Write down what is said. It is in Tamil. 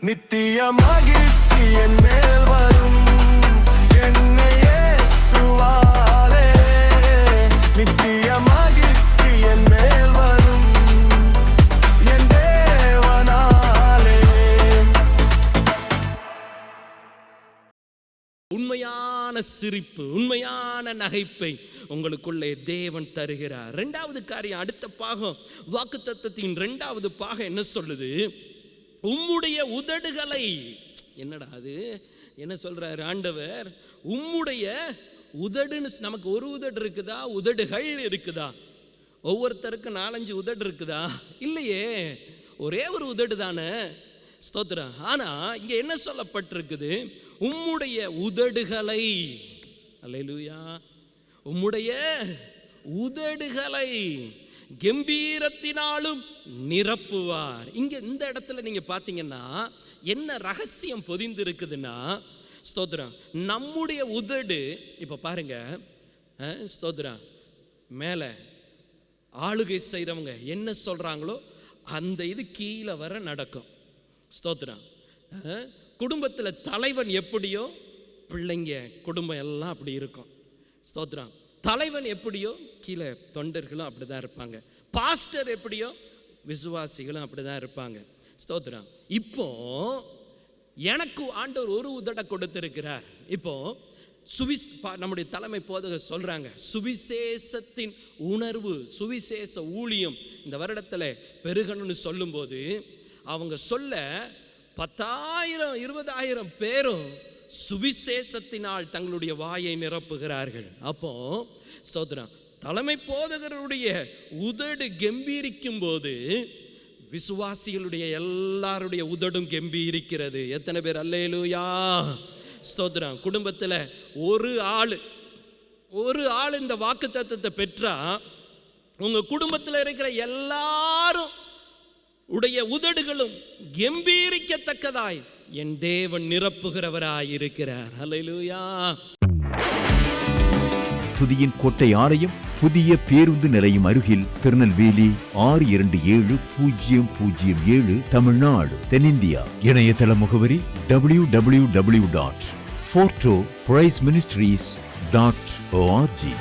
நித்திய மகிழ்ச்சி என் மேல் வரும். என்னை சுவாரே நித்திய மகிழ்ச்சி என் மேல் வரும். என் தேவனாலே. உண்மையான சிரிப்பு உண்மையான நகைப்பை உங்களுக்குள்ளே தேவன் தருகிறார். ரெண்டாவது காரியம் அடுத்த பாகம். வாக்குத்தத்தத்தின் ரெண்டாவது பாகம் என்ன சொல்லுது? உம்முடைய உதடுகளை என்னடா அது? என்ன சொல்கிறார் ஆண்டவர்? உம்முடைய உதடுன்னு நமக்கு ஒரு உதடு இருக்குதா? உதடுகள் இருக்குதா? ஒவ்வொருத்தருக்கும் நாலஞ்சு உதடு இருக்குதா? இல்லையே. ஒரே ஒரு உதடு தானே. ஸ்தோத்திரம். ஆனால் இங்கே என்ன சொல்லப்பட்டிருக்குது? உம்முடைய உதடுகளை. அல்லேலூயா. உம்முடைய உதடுகளை. கம்பீரத்தினாலும் நிரப்புவார். இங்கே இந்த இடத்துல நீங்கள் பார்த்தீங்கன்னா என்ன ரகசியம் பொதிந்திருக்குதுன்னா இருக்குதுன்னா நம்முடைய உதடு இப்போ பாருங்க ஸ்தோத்ரா மேலே ஆளுகை செய்கிறவங்க என்ன சொல்கிறாங்களோ அந்த இது கீழே வர நடக்கும். ஸ்தோத்ரா குடும்பத்தில் தலைவன் எப்படியோ பிள்ளைங்க குடும்பம் எல்லாம் அப்படி இருக்கும். ஸ்தோத்திரம். தலைவன் எப்படியோ கீழே தொண்டர்களும் அப்படி தான் இருப்பாங்க. பாஸ்டர் எப்படியோ விசுவாசிகளும் அப்படி தான் இருப்பாங்க. ஸ்தோத்ரா இப்போ எனக்கு ஆண்டவர் ஒரு உதட கொடுத்திருக்கிறார். இப்போ சுவிஸ் நம்முடைய தலைமை போதகர் சொல்கிறாங்க சுவிசேஷத்தின் உணர்வு சுவிசேஷ ஊழியம் இந்த வருடத்தில் பெருகணும்னு சொல்லும்போது அவங்க சொல்ல பத்தாயிரம் இருபதாயிரம் பேரும் சுவிசேஷத்தினால் தங்களுடைய வாயை நிரப்புகிறார்கள். அப்போ ஸ்தோத்திரம் தலைமை போதகருடைய உதடு கம்பீரிக்கும் போது விசுவாசிகளுடைய எல்லாருடைய உதடும் கம்பீரிக்கிறது. எத்தனை பேர்? அல்லேலூயா. ஸ்தோத்திரம் குடும்பத்தில் ஒரு ஆள் ஒரு ஆள் இந்த வாக்கு தத்துவத்தை பெற்றா உங்க குடும்பத்தில் இருக்கிற எல்லாரும் உடைய உதடுகளும் கம்பீரிக்கத்தக்கதாய். என் தேவன் நிரப்புகிறவராய் இருக்கிறார் அலையிலூயா புதியின் கோட்டை ஆலயம் புதிய பேருந்து நிலையம் அருகில் திருநெல்வேலி ஆறு இரண்டு ஏழு பூஜ்ஜியம் பூஜ்ஜியம் ஏழு தமிழ்நாடு தென்னிந்தியா. இணையதள முகவரி W W W dot forto price ministries dot ORG